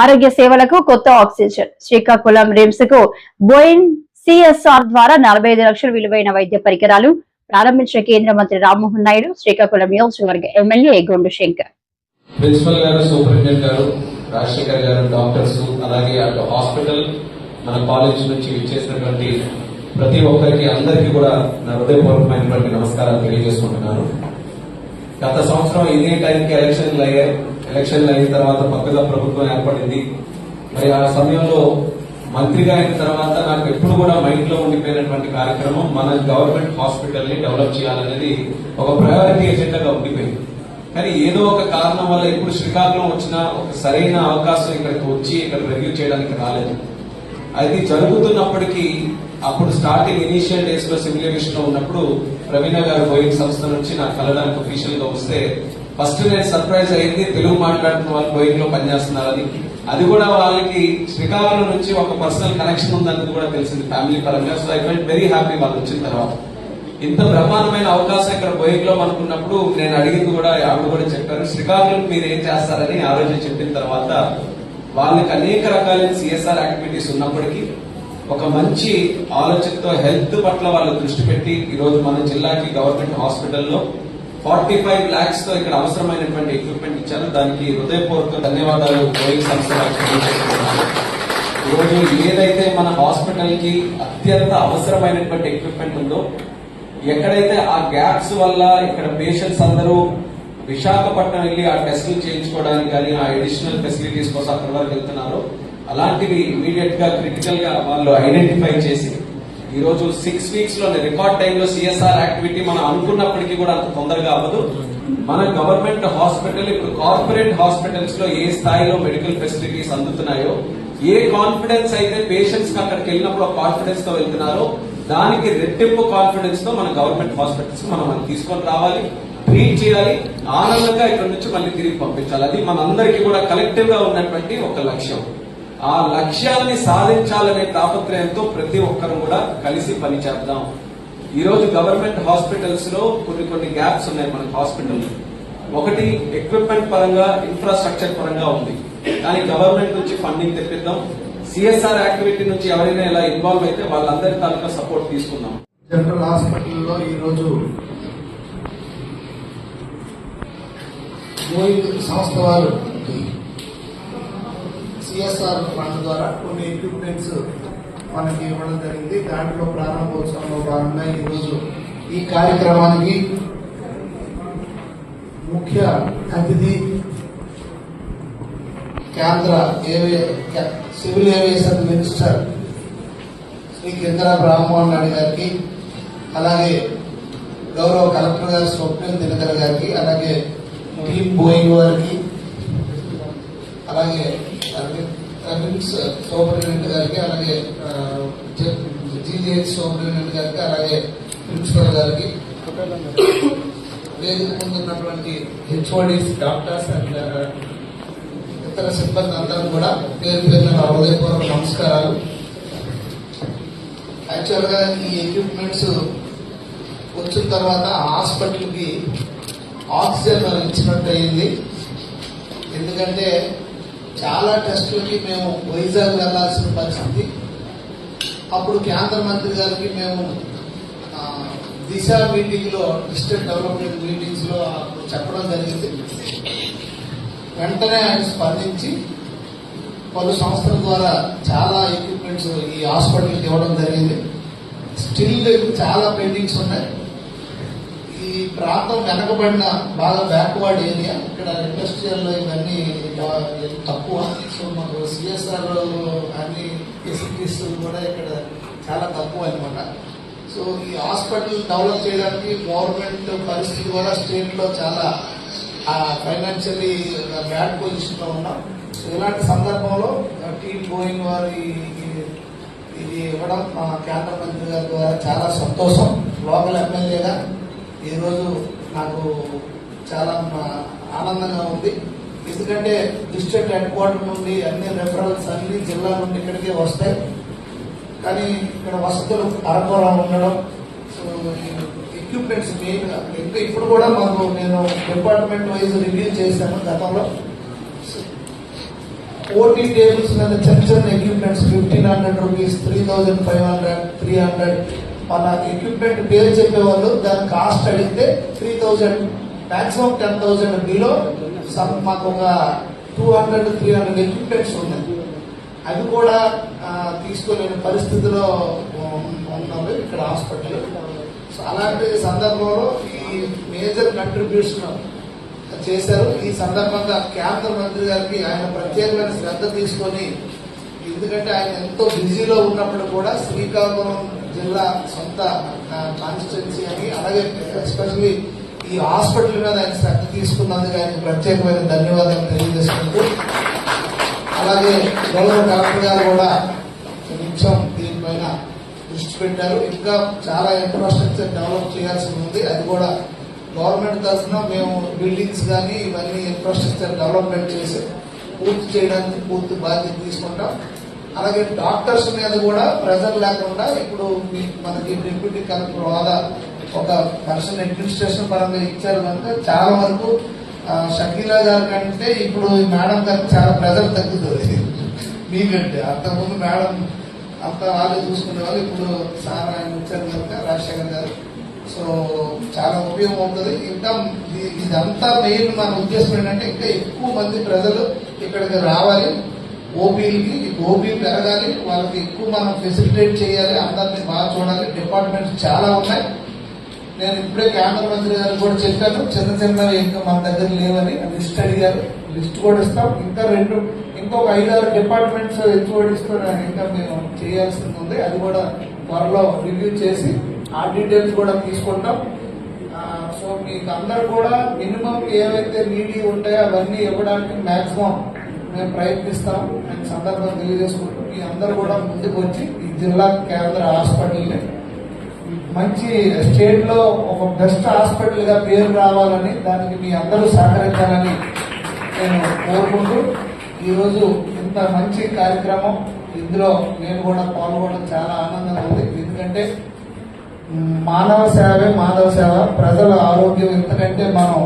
ఆరోగ్య సేవలకు కొత్త ఆక్సిజన్. శ్రీకాకుళం రిమ్స్కు బోయిన్ సిఎస్ఆర్ ద్వారా నలభై ఐదు లక్షల విలువైన వైద్య పరికరాలు ప్రారంభించిన కేంద్ర మంత్రి రామ్మోహన్ నాయుడు శ్రీకాకుళం నియోజకవర్గ ఎమ్మెల్యే గొండు శంకర్. ప్రిన్సిపల్ గారు సూపరింటెండెంట్ గారు రాజశేఖర్ గారు డాక్టర్స్ అలాగే అటు హాస్పిటల్ మన కాలేజ్ నుంచి ఇచ్చేసినటువంటి ప్రతి ఒక్కరికి అందరికీ కూడా నా హృదయపూర్వకమైనటువంటి నమస్కారాలు తెలియజేసుకుంటున్నాను. గత సంవత్సరం ఇదే టైంకి ఎలక్షన్లు అయ్యాయి. ఎలక్షన్లు అయిన తర్వాత పక్కగా ప్రభుత్వం ఏర్పడింది. మరి ఆ సమయంలో మంత్రిగా అయిన తర్వాత నాకు ఎప్పుడు కూడా మైండ్లో ఉండిపోయినటువంటి కార్యక్రమం మన గవర్నమెంట్ హాస్పిటల్ని డెవలప్ చేయాలనేది ఒక ప్రయారిటీ ఎజెండాగా ఉండిపోయింది. కానీ ఏదో ఒక కారణం వల్ల ఇప్పుడు శ్రీకాకుళం వచ్చిన ఒక సరైన అవకాశం ఇక్కడికి వచ్చి ఇక్కడ రివ్యూ చేయడానికి రాలేదు. అది జరుగుతున్నప్పటికీ అప్పుడు స్టార్టింగ్ ఇనీషియల్ డేస్లో సిమ్యులేషన్లో ఉన్నప్పుడు ప్రవీణ గారు బోయింగ్ సంస్థ నుంచి నాకు కలడానికి అఫీషియల్గా వస్తే ఫస్ట్ నేను సర్ప్రైజ్ అయింది తెలుగు మాట్లాడుతున్న వాళ్ళు బోయింగ్లో పనిచేస్తున్నారని. అది కూడా వాళ్ళకి శ్రీకాకుళం నుంచి ఒక పర్సనల్ కనెక్షన్ ఉందన్నది కూడా తెలిసింది ఫ్యామిలీ పరంగా. So I felt very happy వాళ్ళు వచ్చిన తర్వాత. ఇంత బ్రహ్మాండమైన అవకాశం ఇక్కడ బోయింగ్లో అనుకున్నప్పుడు నేను అడిగింది కూడా ఆవిడ కూడా చెప్పారు శ్రీకాకుళం మీరు ఏం చేస్తారని ఆ రోజు చెప్పిన తర్వాత వాళ్ళకి అనేక రకాలైన సిఎస్ఆర్ యాక్టివిటీస్ ఉన్నప్పటికీ ఒక మంచి ఆలోచనతో హెల్త్ పట్ల వాళ్ళు దృష్టి పెట్టి ఈరోజు మన జిల్లాకి గవర్నమెంట్ హాస్పిటల్లో ఫార్టీ ఫైవ్ లాక్స్తో ఇక్కడ అవసరమైనటువంటి ఎక్విప్మెంట్ ఇచ్చారు. దానికి హృదయపూర్వక ధన్యవాదాలు బోయింగ్ సంస్థ ఈరోజు ఏదైతే మన హాస్పిటల్కి అత్యంత అవసరమైనటువంటి ఎక్విప్మెంట్ ఉందో ఎక్కడైతే ఆ గ్యాప్స్ వల్ల ఇక్కడ పేషెంట్స్ అందరూ విశాఖపట్నం వెళ్ళి ఆ టెస్టులు చేయించుకోవడానికి కానీ ఆ అడిషనల్ ఫెసిలిటీస్ కోసం అక్కడ వరకు వెళ్తున్నారో అలాంటివి ఇమీడియట్గా క్రిటికల్గా వాళ్ళు ఐడెంటిఫై చేసి ఈ రోజు సిక్స్ వీక్స్లో రికార్డ్ టైంలో సిఎస్ఆర్ యాక్టివిటీ మనం అనుకున్నప్పటికీ కూడా అంత తొందరగా అవ్వదు. మన గవర్నమెంట్ హాస్పిటల్ ఇప్పుడు కార్పొరేట్ హాస్పిటల్స్లో ఏ స్థాయిలో మెడికల్ ఫెసిలిటీస్ అందుతున్నాయో ఏ కాన్ఫిడెన్స్ అయితే పేషెంట్స్కి అక్కడికి వెళ్ళినప్పుడు కాన్ఫిడెన్స్తో వెళ్తున్నారో దానికి రెట్టింపు కాన్ఫిడెన్స్తో మన గవర్నమెంట్ హాస్పిటల్స్ మనం మనం తీసుకొని రావాలి ట్రీట్ చేయాలి ఆనందంగా ఇక్కడ నుంచి మళ్ళీ తిరిగి పంపించాలి. అది మనందరికీ కూడా కలెక్టివ్గా ఉన్నటువంటి ఒక లక్ష్యం. ఆ లక్ష్యాన్ని సాధించాలనే తాపత్రయంతో ప్రతి ఒక్కరు కూడా కలిసి పనిచేద్దాం ఈ రోజు గవర్నమెంట్ హాస్పిటల్స్లో కొన్ని కొన్ని గ్యాప్స్ ఉన్నాయి మన హాస్పిటల్ ఒకటి ఎక్విప్మెంట్ పరంగా ఇన్ఫ్రాస్ట్రక్చర్ పరంగా ఉంది. కానీ గవర్నమెంట్ నుంచి ఫండింగ్ తెప్పిద్దాం. సిఎస్ఆర్ యాక్టివిటీ నుంచి ఎవరైనా ఇలా ఇన్వాల్వ్ అయితే వాళ్ళందరి తాలూకా సపోర్ట్ తీసుకుందాం. జనరల్ హాస్పిటల్లో ఈరోజు సంస్థ వారు సిఎస్ఆర్ ఫండ్ ద్వారా కొన్ని ఎక్విప్మెంట్స్ మనకి ఇవ్వడం జరిగింది. దాంట్లో ప్రారంభోత్సవంలో భాగంగా ఈరోజు ఈ కార్యక్రమానికి ముఖ్య అతిథి కేంద్ర సివిల్ ఏవియేషన్ మినిస్టర్ శ్రీ కిందర బ్రాహ్మణ్ రెడ్డి గారికి అలాగే గౌరవ కలెక్టర్ గారు స్వప్నిల్ దినకర్ గారికి అలాగే టీమ్ బోయింగ్ వారికి అలాగే రిమ్స్ సూపరింటెండెంట్ గారికి అలాగే జీజీహెచ్ సూపరింటెండెంట్ గారికి అలాగే ప్రిన్సిపల్ గారికి. వేదిక ముందు ఉన్నటువంటి హెచ్ఓడిస్ డాక్టర్స్ అండ్ ఇతర సిబ్బంది అందరూ కూడా పేరు పేరున నా హృదయపూర్వక నమస్కారాలు. యాక్చువల్గా ఈ ఎక్విప్మెంట్స్ వచ్చిన తర్వాత హాస్పిటల్కి ఆక్సిజన్ ఇచ్చినట్టు అయింది. ఎందుకంటే చాలా టెస్టులకి మేము వైజాగ్ వెళ్ళాల్సిన పరిస్థితి. అప్పుడు కేంద్ర మంత్రి గారికి మేము దిశ మీటింగ్లో డిస్ట్రిక్ట్ డెవలప్మెంట్ మీటింగ్స్లో అప్పుడు చెప్పడం జరిగింది. వెంటనే ఆయన స్పందించి పలు సంస్థల ద్వారా చాలా ఎక్విప్మెంట్స్ ఈ హాస్పిటల్కి ఇవ్వడం జరిగింది. స్టిల్ చాలా పెయింటింగ్స్ ఉన్నాయి. ఈ ప్రాంతం వెనకబడిన బాగా బ్యాక్వర్డ్ ఏరియా. ఇక్కడ ఇండస్ట్రియల్ ఇవన్నీ తక్కువ. సో మాకు సిఎస్ఆర్ అన్ని ఫెసిలిటీస్ కూడా ఇక్కడ చాలా తక్కువ అనమాట సో ఈ హాస్పిటల్ డెవలప్ చేయడానికి గవర్నమెంట్ పరిస్థితి కూడా స్టేట్లో చాలా ఫైనాన్షియల్లీ బ్యాడ్ పొజిషన్లో ఉన్నాం. సో ఇలాంటి సందర్భంలో టీమ్ గోయింగ్ వారి ఇది ఇవ్వడం మా కేంద్ర మంత్రి గారి ద్వారా చాలా సంతోషం. లోకల్ ఎమ్మెల్యేగా ఈరోజు నాకు చాలా ఆనందంగా ఉంది. ఎందుకంటే డిస్ట్రిక్ట్ హెడ్ క్వార్టర్ నుండి అన్ని రెఫరల్స్ అన్ని జిల్లా నుండి ఇక్కడికే వస్తాయి. కానీ ఇక్కడ వసతులు అరకొర ఉండడం సో ఎక్విప్మెంట్స్ మెయిన్ ఇంకా ఇప్పుడు కూడా మాకు నేను డిపార్ట్మెంట్ వైజ్ రివ్యూ చేశాను గతంలో. ఓటీ టేబుల్స్ మీద చిన్న చిన్న equipments fifteen hundred rupees three thousand five hundred three hundred మన ఎక్విప్మెంట్ పేరు చెప్పేవాళ్ళు దాని కాస్ట్ అడిగితే three thousand maximum ten thousand below some మాకు ఒక two hundred three hundred equipments ఉన్నాయి. అవి కూడా తీసుకోలేని పరిస్థితిలో ఉన్నాము ఉన్నది ఇక్కడ హాస్పిటల్ సో అలాంటి సందర్భంలో ఈ మేజర్ కంట్రిబ్యూషన్ చేశారు. ఈ సందర్భంగా కేంద్ర మంత్రి గారికి ఆయన ప్రత్యేకమైన శ్రద్ధ తీసుకొని ఎందుకంటే ఆయన ఎంతో బిజీలో ఉన్నప్పుడు కూడా శ్రీకాకుళం జిల్లా సొంత కాన్స్టిట్యున్సీ అని అలాగే ఎస్పెషల్లీ ఈ హాస్పిటల్ మీద ఆయన శ్రద్ధ తీసుకున్నందుకు ఆయన ప్రత్యేకమైన ధన్యవాదాలు తెలియజేసుకుంటూ అలాగే గౌరవ కలెక్టర్ గారు కూడా నిమిషం దీనిపైన దృష్టి పెట్టారు. ఇంకా చాలా ఇన్ఫ్రాస్ట్రక్చర్ డెవలప్ చేయాల్సి ఉంది. అది కూడా గవర్నమెంట్ తరఫున మేము బిల్డింగ్స్ కానీ ఇవన్నీ ఇన్ఫ్రాస్ట్రక్చర్ డెవలప్మెంట్ చేసి పూర్తి చేయడానికి పూర్తి బాధ్యత తీసుకుంటాం. అలాగే డాక్టర్స్ మీద కూడా ప్రెజర్ లేకుండా ఇప్పుడు మనకి డిప్యూటీ కలెక్టర్ హోదా ఒక పర్సన్ అడ్మినిస్ట్రేషన్ పరంగా ఇచ్చారు కనుక చాలా వరకు షకీలా గారి కంటే ఇప్పుడు ఈ మేడం గారికి చాలా ప్రెజర్ తగ్గుతుంది. మీకంటే. అంతకుముందు మేడం అంత వాళ్ళే చూసుకునే వాళ్ళు ఇప్పుడు సార్ ఆయన వచ్చారు కనుక రాజశేఖర్ గారు. సో చాలా ఉపయోగం అవుతుంది. ఇంకా ఇది- ఇదంతా మెయిన్ మన ఉద్దేశం ఏంటంటే ఇంకా ఎక్కువ మంది ప్రజలు ఇక్కడికి రావాలి. ఓపీలకి ఓపీ పెరగాలి వాళ్ళకి ఎక్కువ మనం ఫెసిలిటేట్ చేయాలి అందరినీ బాగా చూడాలి. డిపార్ట్మెంట్స్ చాలా ఉన్నాయి. నేను ఇప్పుడే కేంద్ర మంత్రి గారు కూడా చెప్పాను చిన్న చిన్నవి ఇంకా మన దగ్గర లేవని లిస్ట్ అడిగారు. లిస్ట్ కూడా ఇస్తాం. ఇంకా రెండు ఇంకొక ఐదారు డిపార్ట్మెంట్స్ హెచ్ఓడిస్తో ఇంకా మేము చేయాల్సింది ఉంది. అది కూడా త్వరలో రివ్యూ చేసి ఆ డీటెయిల్స్ కూడా తీసుకుంటాం. సో మీకు అందరు కూడా మినిమం ఏవైతే నీడీ ఉంటాయో అవన్నీ ఇవ్వడానికి మ్యాక్సిమం మేము ప్రయత్నిస్తాం అని సందర్భం తెలియజేసుకుంటూ మీ అందరు కూడా ముందుకు వచ్చి ఈ జిల్లా కేంద్ర హాస్పిటల్ని మంచి స్టేట్లో ఒక బెస్ట్ హాస్పిటల్గా పేరు రావాలని దానికి మీ అందరూ సహకరించాలని నేను కోరుకుంటూ ఈరోజు ఇంత మంచి కార్యక్రమం. ఇందులో నేను కూడా పాల్గొనడం చాలా ఆనందంగా ఉంది. ఎందుకంటే మానవ సేవే మానవ సేవ. ప్రజల ఆరోగ్యం ఎంతకంటే మనం